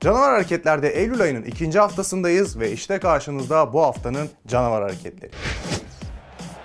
Canavar Hareketler'de Eylül ayının ikinci haftasındayız ve işte karşınızda bu haftanın canavar hareketleri.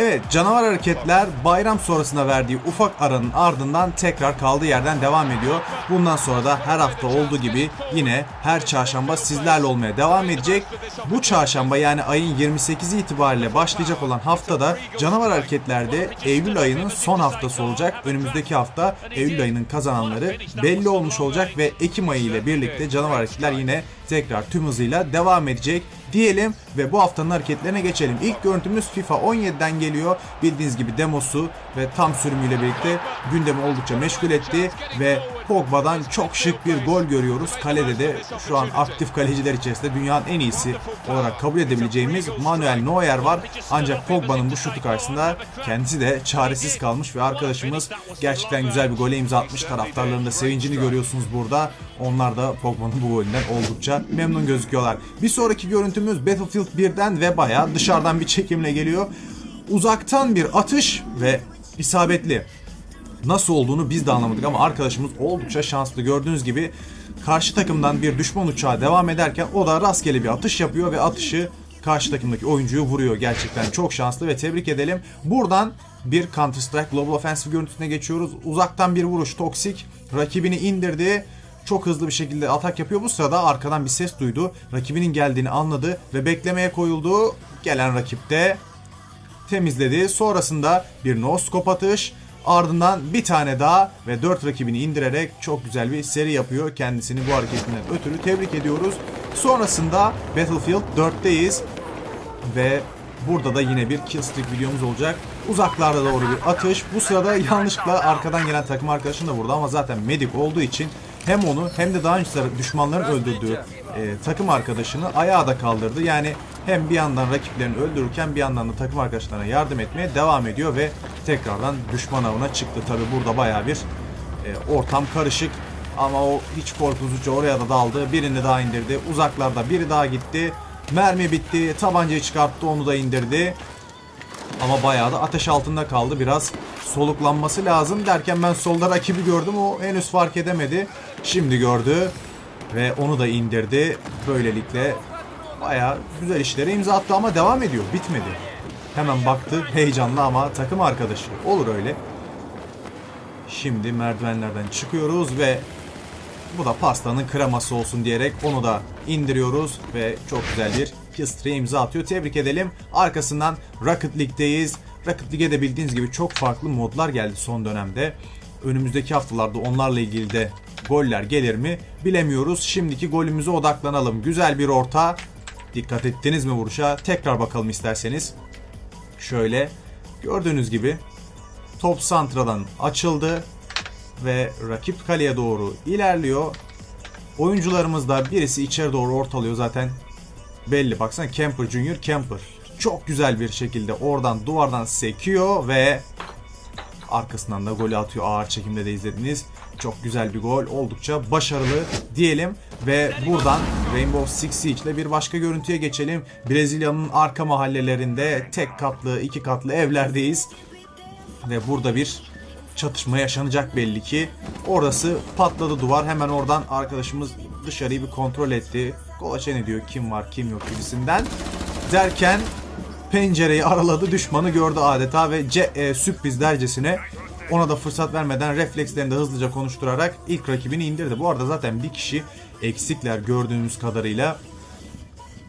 Evet, canavar hareketler bayram sonrasında verdiği ufak aranın ardından tekrar kaldığı yerden devam ediyor. Bundan sonra da her hafta olduğu gibi yine her çarşamba sizlerle olmaya devam edecek. Bu çarşamba yani ayın 28'i itibariyle başlayacak olan haftada canavar hareketlerde Eylül ayının son haftası olacak. Önümüzdeki hafta Eylül ayının kazananları belli olmuş olacak ve Ekim ayı ile birlikte canavar hareketler yine tekrar tüm hızıyla devam edecek diyelim ve bu haftanın hareketlerine geçelim. İlk görüntümüz FIFA 17'den geliyor. Bildiğiniz gibi demosu ve tam sürümüyle birlikte gündemi oldukça meşgul etti ve Pogba'dan çok şık bir gol görüyoruz. Kalede de şu an aktif kaleciler içerisinde dünyanın en iyisi olarak kabul edebileceğimiz Manuel Neuer var. Ancak Pogba'nın bu şutu karşısında kendisi de çaresiz kalmış ve arkadaşımız gerçekten güzel bir gole imza atmış. Taraftarların da sevincini görüyorsunuz burada. Onlar da Pogba'nın bu golünden oldukça memnun gözüküyorlar. Bir sonraki görüntümüz Battlefield 1'den ve bayağı dışarıdan bir çekimle geliyor. Uzaktan bir atış ve isabetli. Nasıl olduğunu biz de anlamadık ama arkadaşımız oldukça şanslı. Gördüğünüz gibi karşı takımdan bir düşman uçağı devam ederken o da rastgele bir atış yapıyor ve atışı karşı takımdaki oyuncuyu vuruyor. Gerçekten çok şanslı ve tebrik edelim. Buradan bir Counter Strike Global Offensive görüntüsüne geçiyoruz. Uzaktan bir vuruş toksik. Rakibini indirdi. Çok hızlı bir şekilde atak yapıyor. Bu sırada arkadan bir ses duydu. Rakibinin geldiğini anladı ve beklemeye koyuldu. Gelen rakip de temizledi. Sonrasında bir no scope atış. Ardından bir tane daha ve 4 rakibini indirerek çok güzel bir seri yapıyor. Kendisini bu hareketinden ötürü tebrik ediyoruz. Sonrasında Battlefield 4'teyiz ve burada da yine bir kill streak videomuz olacak. Uzaklarda doğru bir atış. Bu sırada yanlışlıkla arkadan gelen takım arkadaşını da vurdu ama zaten medik olduğu için hem onu hem de daha önce düşmanların öldürdüğü e, takım arkadaşını ayağa da kaldırdı. Yani hem bir yandan rakiplerini öldürürken bir yandan da takım arkadaşlarına yardım etmeye devam ediyor ve tekrardan düşman avına çıktı. Tabi burada baya bir e, ortam karışık ama o hiç korkusuzca oraya da daldı. Birini daha indirdi. Uzaklarda biri daha gitti. Mermi bitti. Tabancayı çıkarttı onu da indirdi. Ama bayağı da ateş altında kaldı. Biraz soluklanması lazım derken ben solda rakibi gördüm. O henüz fark edemedi. Şimdi gördü ve onu da indirdi. Böylelikle bayağı güzel işlere imza attı ama devam ediyor. Bitmedi. Hemen baktı heyecanlı ama takım arkadaşı. Olur öyle. Şimdi merdivenlerden çıkıyoruz ve bu da pastanın kreması olsun diyerek onu da indiriyoruz ve çok güzel bir history imza atıyor. Tebrik edelim. Arkasından Rocket League'deyiz. Rocket League'e de bildiğiniz gibi çok farklı modlar geldi son dönemde. Önümüzdeki haftalarda onlarla ilgili de goller gelir mi bilemiyoruz. Şimdiki golümüze odaklanalım. Güzel bir orta. Dikkat ettiniz mi vuruşa? Tekrar bakalım isterseniz. Şöyle gördüğünüz gibi top santradan açıldı ve rakip kaleye doğru ilerliyor. Oyuncularımız da birisi içeri doğru ortalıyor zaten belli. Baksana Kemper Junior Kemper. Çok güzel bir şekilde oradan duvardan sekiyor ve arkasından da golü atıyor. Ağır çekimde de izlediniz. Çok güzel bir gol. Oldukça başarılı diyelim. Ve buradan Rainbow Six Siege ile bir başka görüntüye geçelim. Brezilya'nın arka mahallelerinde tek katlı, iki katlı evlerdeyiz. Ve burada bir çatışma yaşanacak belli ki. Orası patladı duvar. Hemen oradan arkadaşımız dışarıyı bir kontrol etti. Kolaçan ediyor kim var kim yok gibisinden. Derken pencereyi araladı düşmanı gördü adeta ve ce, e, sürpriz dercesine ona da fırsat vermeden reflekslerini de hızlıca konuşturarak ilk rakibini indirdi. Bu arada zaten bir kişi eksikler gördüğümüz kadarıyla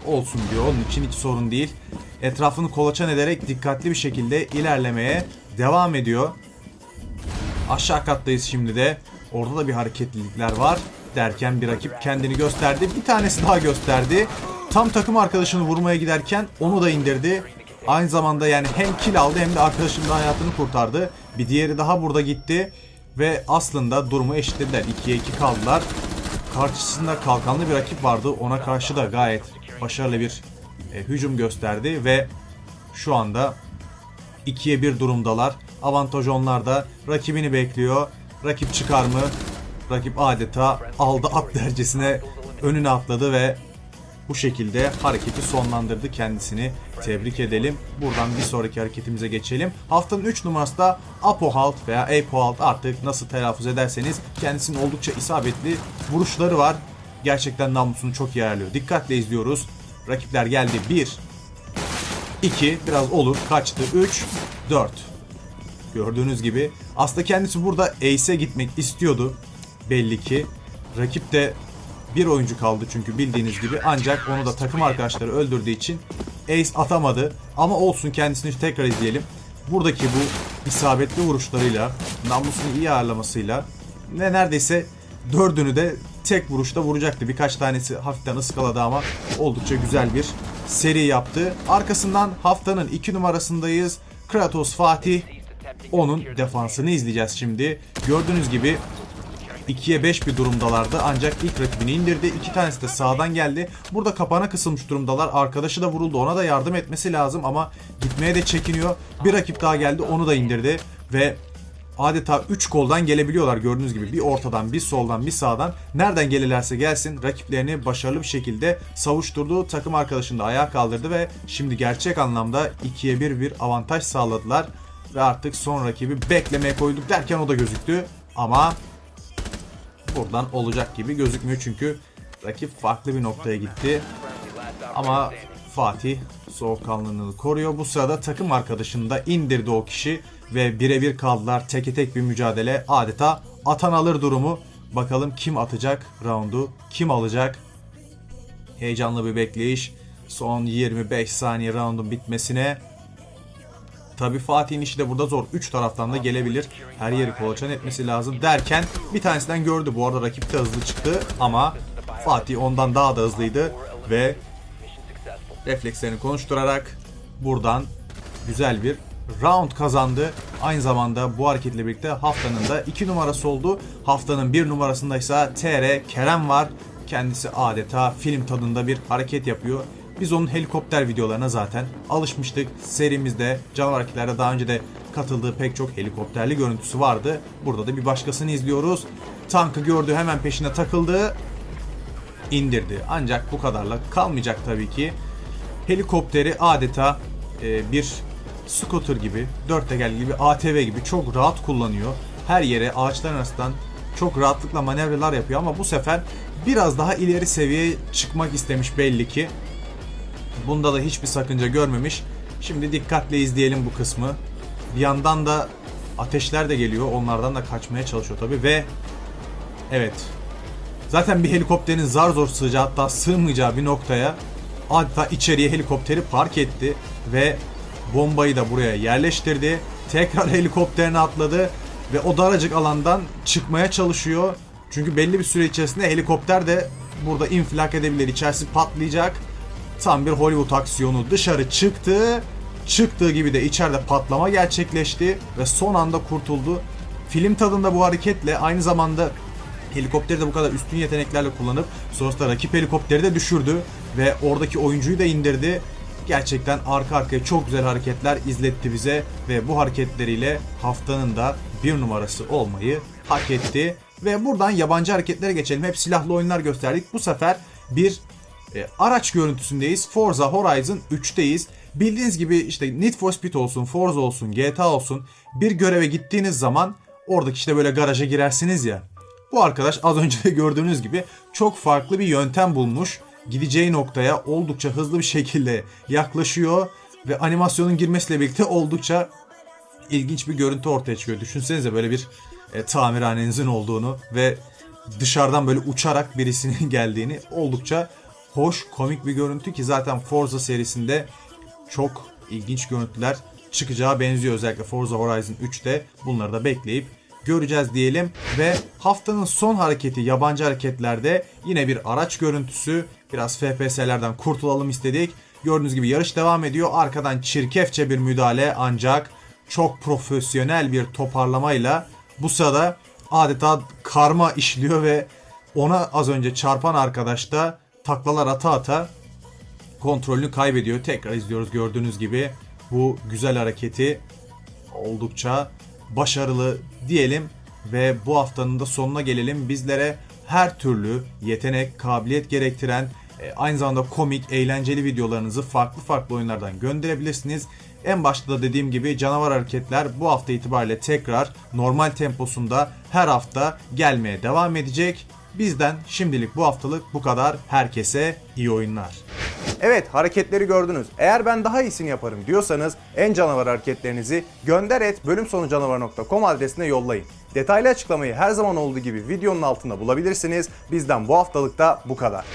olsun diyor. Onun için hiç sorun değil. Etrafını kolaçan ederek dikkatli bir şekilde ilerlemeye devam ediyor. Aşağı kattayız şimdi de. Orada da bir hareketlilikler var. Derken bir rakip kendini gösterdi. Bir tanesi daha gösterdi. Tam takım arkadaşını vurmaya giderken onu da indirdi. Aynı zamanda yani hem kill aldı hem de arkadaşının da hayatını kurtardı. Bir diğeri daha burada gitti. Ve aslında durumu eşitlediler. 2'ye 2 kaldılar. Karşısında kalkanlı bir rakip vardı. Ona karşı da gayet başarılı bir e, hücum gösterdi ve şu anda 2'ye 1 durumdalar. Avantaj onlarda. Rakibini bekliyor. Rakip çıkar mı? Rakip adeta aldı at dercesine önüne atladı ve bu şekilde hareketi sonlandırdı kendisini. Tebrik edelim. Buradan bir sonraki hareketimize geçelim. Haftanın 3 numarası da Apohalt veya Apohalt artık nasıl telaffuz ederseniz kendisinin oldukça isabetli vuruşları var. gerçekten namusunu çok iyi ayarlıyor. Dikkatle izliyoruz. Rakipler geldi. 1 2 biraz olur. Kaçtı? 3 4 Gördüğünüz gibi aslında kendisi burada Ace'e gitmek istiyordu belli ki. Rakip de bir oyuncu kaldı çünkü bildiğiniz gibi ancak onu da takım arkadaşları öldürdüğü için Ace atamadı. Ama olsun kendisini tekrar izleyelim. Buradaki bu isabetli vuruşlarıyla, namusunu iyi ayarlamasıyla ne neredeyse dördünü de tek vuruşta vuracaktı. Birkaç tanesi hafiften ıskaladı ama oldukça güzel bir seri yaptı. Arkasından haftanın 2 numarasındayız. Kratos Fatih onun defansını izleyeceğiz şimdi. Gördüğünüz gibi 2'ye 5 bir durumdalardı ancak ilk rakibini indirdi. İki tanesi de sağdan geldi. Burada kapana kısılmış durumdalar. Arkadaşı da vuruldu. Ona da yardım etmesi lazım ama gitmeye de çekiniyor. Bir rakip daha geldi. Onu da indirdi ve adeta 3 koldan gelebiliyorlar gördüğünüz gibi. Bir ortadan, bir soldan, bir sağdan. Nereden gelirlerse gelsin rakiplerini başarılı bir şekilde savuşturdu. Takım arkadaşını da ayağa kaldırdı ve şimdi gerçek anlamda 2'ye 1 bir avantaj sağladılar. Ve artık son rakibi beklemeye koyduk derken o da gözüktü. Ama buradan olacak gibi gözükmüyor çünkü rakip farklı bir noktaya gitti. Ama Fatih soğukkanlılığını koruyor. Bu sırada takım arkadaşını da indirdi o kişi ve birebir kaldılar. Teke tek bir mücadele adeta atan alır durumu. Bakalım kim atacak roundu, kim alacak? Heyecanlı bir bekleyiş. Son 25 saniye roundun bitmesine. Tabi Fatih'in işi de burada zor. 3 taraftan da gelebilir. Her yeri kolaçan etmesi lazım derken bir tanesinden gördü. Bu arada rakip de hızlı çıktı ama Fatih ondan daha da hızlıydı ve reflekslerini konuşturarak buradan güzel bir round kazandı. Aynı zamanda bu hareketle birlikte haftanın da 2 numarası oldu. Haftanın 1 numarasında ise TR Kerem var. Kendisi adeta film tadında bir hareket yapıyor. Biz onun helikopter videolarına zaten alışmıştık. Serimizde canavar hareketlerde daha önce de katıldığı pek çok helikopterli görüntüsü vardı. Burada da bir başkasını izliyoruz. Tankı gördü hemen peşine takıldı. indirdi. Ancak bu kadarla kalmayacak tabii ki. Helikopteri adeta e, bir scooter gibi, dört tekerli gibi, ATV gibi çok rahat kullanıyor. Her yere ağaçların arasından çok rahatlıkla manevralar yapıyor ama bu sefer biraz daha ileri seviyeye çıkmak istemiş belli ki. Bunda da hiçbir sakınca görmemiş. Şimdi dikkatle izleyelim bu kısmı. Bir yandan da ateşler de geliyor. Onlardan da kaçmaya çalışıyor tabii ve evet. Zaten bir helikopterin zar zor sığacağı hatta sığmayacağı bir noktaya adeta içeriye helikopteri park etti ve bombayı da buraya yerleştirdi. Tekrar helikopterine atladı ve o daracık alandan çıkmaya çalışıyor. Çünkü belli bir süre içerisinde helikopter de burada infilak edebilir. İçerisi patlayacak. Tam bir Hollywood aksiyonu dışarı çıktı. Çıktığı gibi de içeride patlama gerçekleşti ve son anda kurtuldu. Film tadında bu hareketle aynı zamanda helikopteri de bu kadar üstün yeteneklerle kullanıp sonrasında rakip helikopteri de düşürdü ve oradaki oyuncuyu da indirdi. Gerçekten arka arkaya çok güzel hareketler izletti bize ve bu hareketleriyle haftanın da bir numarası olmayı hak etti. Ve buradan yabancı hareketlere geçelim. Hep silahlı oyunlar gösterdik. Bu sefer bir e, araç görüntüsündeyiz. Forza Horizon 3'teyiz. Bildiğiniz gibi işte Need for Speed olsun, Forza olsun, GTA olsun bir göreve gittiğiniz zaman oradaki işte böyle garaja girersiniz ya. Bu arkadaş az önce de gördüğünüz gibi çok farklı bir yöntem bulmuş. Gideceği noktaya oldukça hızlı bir şekilde yaklaşıyor ve animasyonun girmesiyle birlikte oldukça ilginç bir görüntü ortaya çıkıyor. Düşünsenize böyle bir e, tamirhanenizin olduğunu ve dışarıdan böyle uçarak birisinin geldiğini oldukça hoş, komik bir görüntü ki zaten Forza serisinde çok ilginç görüntüler çıkacağı benziyor. Özellikle Forza Horizon 3'te bunları da bekleyip göreceğiz diyelim. Ve haftanın son hareketi yabancı hareketlerde yine bir araç görüntüsü. Biraz FPS'lerden kurtulalım istedik. Gördüğünüz gibi yarış devam ediyor. Arkadan çirkefçe bir müdahale ancak çok profesyonel bir toparlamayla bu sırada adeta karma işliyor ve ona az önce çarpan arkadaş da taklalar ata ata kontrolünü kaybediyor. Tekrar izliyoruz gördüğünüz gibi bu güzel hareketi oldukça başarılı diyelim ve bu haftanın da sonuna gelelim. Bizlere her türlü yetenek, kabiliyet gerektiren e, aynı zamanda komik, eğlenceli videolarınızı farklı farklı oyunlardan gönderebilirsiniz. En başta da dediğim gibi canavar hareketler bu hafta itibariyle tekrar normal temposunda her hafta gelmeye devam edecek. Bizden şimdilik bu haftalık bu kadar. Herkese iyi oyunlar. Evet hareketleri gördünüz. Eğer ben daha iyisini yaparım diyorsanız en canavar hareketlerinizi gönder et bölümsonucanavar.com adresine yollayın. Detaylı açıklamayı her zaman olduğu gibi videonun altında bulabilirsiniz. Bizden bu haftalık da bu kadar.